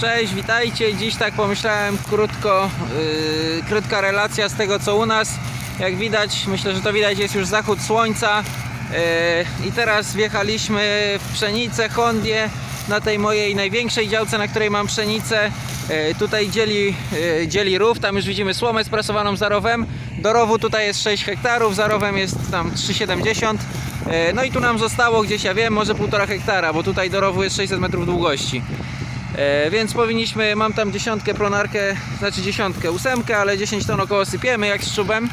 Cześć, witajcie. Dziś tak pomyślałem krótko, yy, krótka relacja z tego co u nas. Jak widać, myślę, że to widać jest już zachód słońca. Yy, I teraz wjechaliśmy w pszenicę Hondzie na tej mojej największej działce, na której mam pszenicę. Yy, tutaj dzieli, yy, dzieli rów, tam już widzimy słomę sprasowaną za rowem. Do rowu tutaj jest 6 hektarów, za rowem jest tam 3,70. Yy, No i tu nam zostało gdzieś, ja wiem, może 1,5 hektara, bo tutaj do rowu jest 600 metrów długości. E, więc powinniśmy, mam tam dziesiątkę pronarkę, znaczy dziesiątkę, ósemkę, ale 10 ton około sypiemy jak z czubem,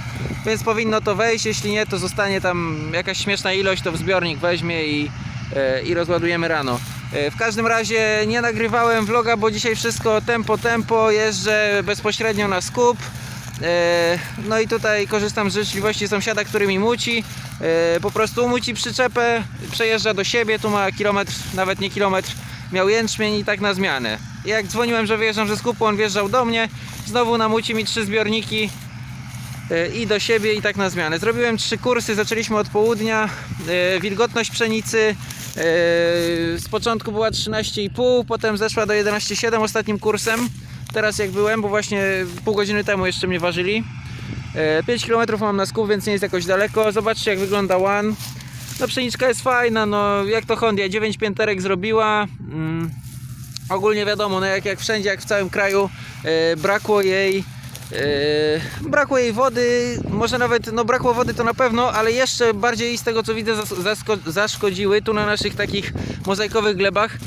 więc powinno to wejść, jeśli nie to zostanie tam jakaś śmieszna ilość, to w zbiornik weźmie i, e, i rozładujemy rano. E, w każdym razie nie nagrywałem vloga, bo dzisiaj wszystko tempo tempo, jeżdżę bezpośrednio na skup. No i tutaj korzystam z życzliwości sąsiada, który mi muci. Po prostu muci przyczepę, przejeżdża do siebie, tu ma kilometr, nawet nie kilometr, miał jęczmień i tak na zmianę. Jak dzwoniłem, że wyjeżdżam ze skupu, on wjeżdżał do mnie, znowu namuci mi trzy zbiorniki e, i do siebie i tak na zmianę. Zrobiłem trzy kursy, zaczęliśmy od południa. E, Wilgotność pszenicy e, z początku była 13,5, potem zeszła do 11,7 ostatnim kursem. Teraz jak byłem, bo właśnie pół godziny temu jeszcze mnie ważyli. E, 5 km mam na skup, więc nie jest jakoś daleko. Zobaczcie jak wygląda One. No pszeniczka jest fajna, no jak to Hondia, 9 pięterek zrobiła. Mm. Ogólnie wiadomo, no jak, jak wszędzie, jak w całym kraju, e, brakło jej e, brakło jej wody, może nawet, no brakło wody to na pewno, ale jeszcze bardziej z tego co widzę zaszkodziły tu na naszych takich mozaikowych glebach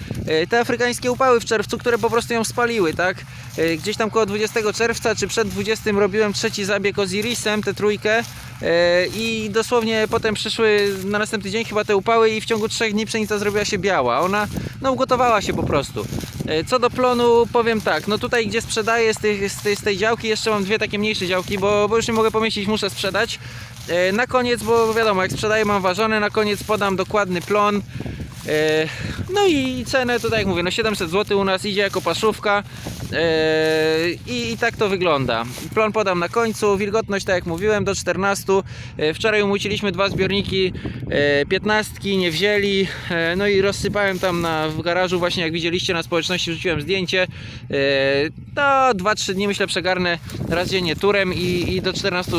te afrykańskie upały w czerwcu, które po prostu ją spaliły, tak? E, Gdzieś tam koło 20 czerwca, czy przed 20 robiłem trzeci zabieg Osirisem, tę trójkę e, i dosłownie potem przyszły na następny dzień chyba te upały i w ciągu 3 dni pszenica zrobiła się biała. Ona no ugotowała się po prostu. E, Co do plonu powiem tak, no tutaj gdzie sprzedaję z, tych, z, tej, z tej działki, jeszcze mam dwie takie mniejsze działki, bo, bo już nie mogę pomieścić, muszę sprzedać. E, Na koniec, bo wiadomo, jak sprzedaję mam ważone, na koniec podam dokładny plon. No i cenę to tak jak mówię, no 700 zł u nas idzie jako paszówka E, i, tak to wygląda. Plon podam na końcu, wilgotność tak jak mówiłem do 14. E, Wczoraj umuciliśmy dwa zbiorniki e, 15, nie wzięli, E, no i rozsypałem tam na, w garażu właśnie jak widzieliście na społeczności wrzuciłem zdjęcie. E, To 2-3 dni myślę przegarnę raz dziennie turem i, i do 14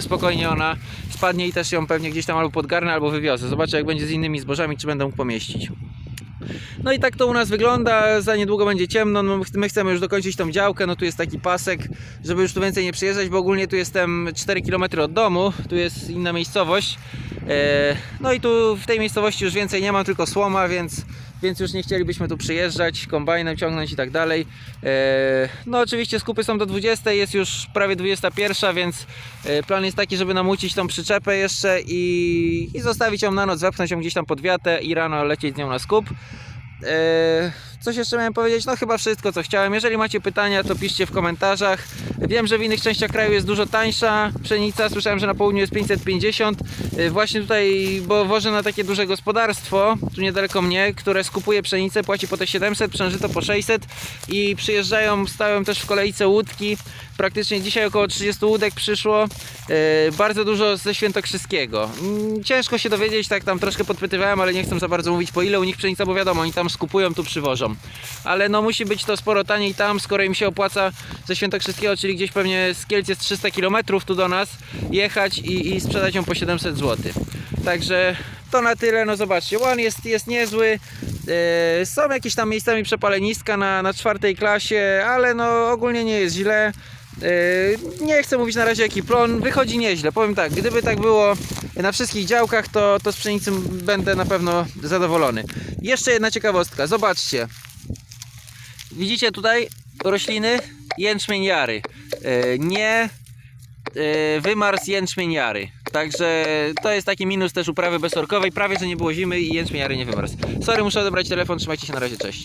spokojnie ona spadnie i też ją pewnie gdzieś tam albo podgarnę albo wywiozę. Zobaczę jak będzie z innymi zbożami, czy będę mógł pomieścić. No i tak to u nas wygląda, za niedługo będzie ciemno, no my chcemy już dokończyć tą działkę, no tu jest taki pasek, żeby już tu więcej nie przyjeżdżać, bo ogólnie tu jestem 4 km od domu, tu jest inna miejscowość. E, No i tu w tej miejscowości już więcej nie mam, tylko słoma, więc, więc już nie chcielibyśmy tu przyjeżdżać, kombajnem ciągnąć i tak dalej. E, No oczywiście skupy są do 20, jest już prawie 21, więc e, plan jest taki, żeby namucić tą przyczepę jeszcze i, i zostawić ją na noc, wepchnąć ją gdzieś tam pod wiatę i rano lecieć z nią na skup. Coś jeszcze miałem powiedzieć? No chyba wszystko co chciałem. Jeżeli macie pytania, to piszcie w komentarzach. Wiem, że w innych częściach kraju jest dużo tańsza pszenica. Słyszałem, że na południu jest 550. Eee, Właśnie tutaj, bo wożę na takie duże gospodarstwo, tu niedaleko mnie, które skupuje pszenicę, płaci po te 700, przężyto po 600 i przyjeżdżają, stałem też w kolejce łódki. Praktycznie dzisiaj około 30 łódek przyszło. Eee, Bardzo dużo ze Świętokrzyskiego. Mm, Ciężko się dowiedzieć, tak tam troszkę podpytywałem, ale nie chcę za bardzo mówić po ile u nich pszenica, bo wiadomo, oni tam skupują, tu przywożą. Ale no musi być to sporo taniej tam, skoro im się opłaca ze Świętokrzyskiego, czyli gdzieś pewnie z Kielc jest 300 km tu do nas, jechać i, i sprzedać ją po 700 zł. Także to na tyle, no zobaczcie, One jest, jest niezły. Eee, są jakieś tam miejscami przepaleniska na, na czwartej klasie, ale no ogólnie nie jest źle. Yy, Nie chcę mówić na razie jaki plon, wychodzi nieźle. Powiem tak, gdyby tak było na wszystkich działkach, to, to z pszenicy będę na pewno zadowolony. Jeszcze jedna ciekawostka, zobaczcie. Widzicie tutaj rośliny? Jęczmień jary. Yy, Nie yy, wymarz jęczmień jary. Także to jest taki minus też uprawy bezsorkowej. Prawie, że nie było zimy i jęczmień jary nie wymarzł. Sorry, muszę odebrać telefon. Trzymajcie się na razie, cześć.